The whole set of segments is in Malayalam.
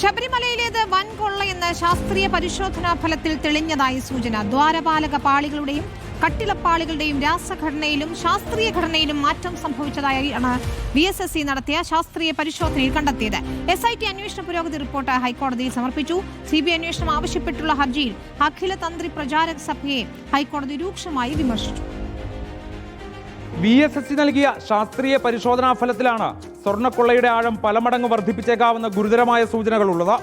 ശബരിമലയിലേത് വൻ കൊള്ളയെന്ന് ശാസ്ത്രീയ പരിശോധനാ ഫലത്തിൽ തെളിഞ്ഞതായി സൂചന. ദ്വാരപാലക പാളികളുടെയും കട്ടിളപ്പാളികളുടെയും രാസഘടനയിലും ശാസ്ത്രീയ ഘടനയിലും മാറ്റം സംഭവിച്ചതായാണ് വി എസ് എസ് സി നടത്തിയ ശാസ്ത്രീയ പരിശോധനയിൽ കണ്ടെത്തിയത്. എസ് ഐ ടി അന്വേഷണ പുരോഗതി റിപ്പോർട്ട് ഹൈക്കോടതിയിൽ സമർപ്പിച്ചു. സി ബി അന്വേഷണം ആവശ്യപ്പെട്ടുള്ള ഹർജിയിൽ അഖില തന്ത്രി പ്രചാരക സഭയെ ഹൈക്കോടതി രൂക്ഷമായി വിമർശിച്ചു. വി എസ് എസ് സി നൽകിയ ശാസ്ത്രീയ പരിശോധനാ ഫലത്തിലാണ് സ്വർണക്കൊള്ളയുടെ ആഴം പലമടങ്ങ് വർദ്ധിപ്പിച്ചേക്കാവുന്ന ഗുരുതരമായ സൂചനകളുള്ളത്.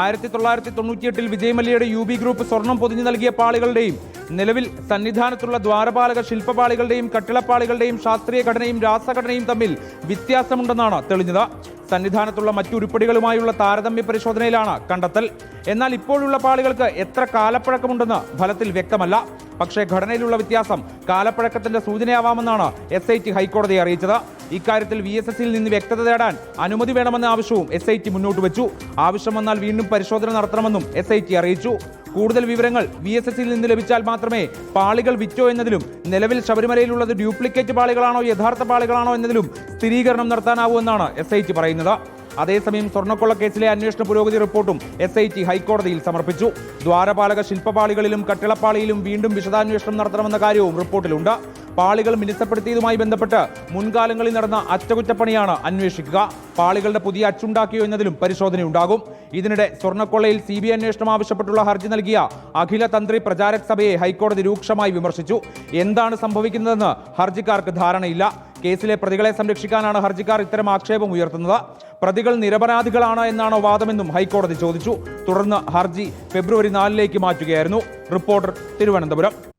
ആയിരത്തി തൊള്ളായിരത്തി തൊണ്ണൂറ്റിയെട്ടിൽ വിജയ് മല്യയുടെ യു ബി ഗ്രൂപ്പ് സ്വർണം പൊതിഞ്ഞു നൽകിയ പാളികളുടെയും നിലവിൽ സന്നിധാനത്തുള്ള ദ്വാരപാലക ശില്പപാളികളുടെയും കട്ടിളപ്പാളികളുടെയും ശാസ്ത്രീയ ഘടനയും രാസഘടനയും തമ്മിൽ വ്യത്യാസമുണ്ടെന്നാണ് തെളിഞ്ഞത്. സന്നിധാനത്തുള്ള മറ്റുരുപ്പടികളുമായുള്ള താരതമ്യ പരിശോധനയിലാണ് കണ്ടെത്തൽ. എന്നാൽ ഇപ്പോഴുള്ള പാളികൾക്ക് എത്ര കാലപ്പഴക്കമുണ്ടെന്ന് ഫലത്തിൽ വ്യക്തമല്ല. പക്ഷേ ഘടനയിലുള്ള വ്യത്യാസം കാലപ്പഴക്കത്തിന്റെ സൂചനയാവാമെന്നാണ് എസ് ഐ ടി ഹൈക്കോടതിയെ അറിയിച്ചത്. ഇക്കാര്യത്തിൽ വി എസ് എസിൽ നിന്ന് വ്യക്തത തേടാൻ അനുമതി വേണമെന്ന ആവശ്യവും എസ് ഐ ടി മുന്നോട്ട് വെച്ചു. ആവശ്യം വന്നാൽ വീണ്ടും പരിശോധന നടത്തണമെന്നും എസ് ഐ ടി അറിയിച്ചു. കൂടുതൽ വിവരങ്ങൾ വി എസ് എസിൽ നിന്ന് ലഭിച്ചാൽ മാത്രമേ പാളികൾ വിറ്റോ എന്നതിലും നിലവിൽ ശബരിമലയിലുള്ളത് ഡ്യൂപ്ലിക്കേറ്റ് പാളികളാണോ യഥാർത്ഥ പാളികളാണോ എന്നതിലും സ്ഥിരീകരണം നടത്താനാവൂ എന്നാണ് എസ് ഐ ടി പറയുന്നത്. അതേസമയം സ്വർണക്കൊള്ള കേസിലെ അന്വേഷണ പുരോഗതി റിപ്പോർട്ടും എസ് ഐ ടി ഹൈക്കോടതിയിൽ സമർപ്പിച്ചു. ദ്വാരപാലക ശില്പപാളികളിലും കട്ടിളപ്പാളിയിലും വീണ്ടും വിശദാന്വേഷണം നടത്തണമെന്ന കാര്യവും റിപ്പോർട്ടിലുണ്ട്. പാളികൾ മിനുസപ്പെടുത്തിയതുമായി ബന്ധപ്പെട്ട് മുൻകാലങ്ങളിൽ നടന്ന അറ്റകുറ്റപ്പണിയാണ് അന്വേഷിക്കുക. പാളികളുടെ പുതിയ അച്ചുണ്ടാക്കിയോ എന്നതിലും പരിശോധനയുണ്ടാകും. ഇതിനിടെ സ്വർണക്കൊള്ളയിൽ സി ബി അന്വേഷണം ആവശ്യപ്പെട്ടുള്ള ഹർജി നൽകിയ അഖില തന്ത്രി പ്രചാരക് സഭയെ ഹൈക്കോടതി രൂക്ഷമായി വിമർശിച്ചു. എന്താണ് സംഭവിക്കുന്നതെന്ന് ഹർജിക്കാർക്ക് ധാരണയില്ല. കേസിലെ പ്രതികളെ സംരക്ഷിക്കാനാണ് ഹർജിക്കാർ ഇത്തരം ആക്ഷേപം ഉയർത്തുന്നത്. പ്രതികൾ നിരപരാധികളാണ് എന്നാണോ വാദമെന്നും ഹൈക്കോടതി ചോദിച്ചു. തുടർന്ന് ഹർജി ഫെബ്രുവരി നാലിലേക്ക് മാറ്റുകയായിരുന്നു. റിപ്പോർട്ടർ തിരുവനന്തപുരം.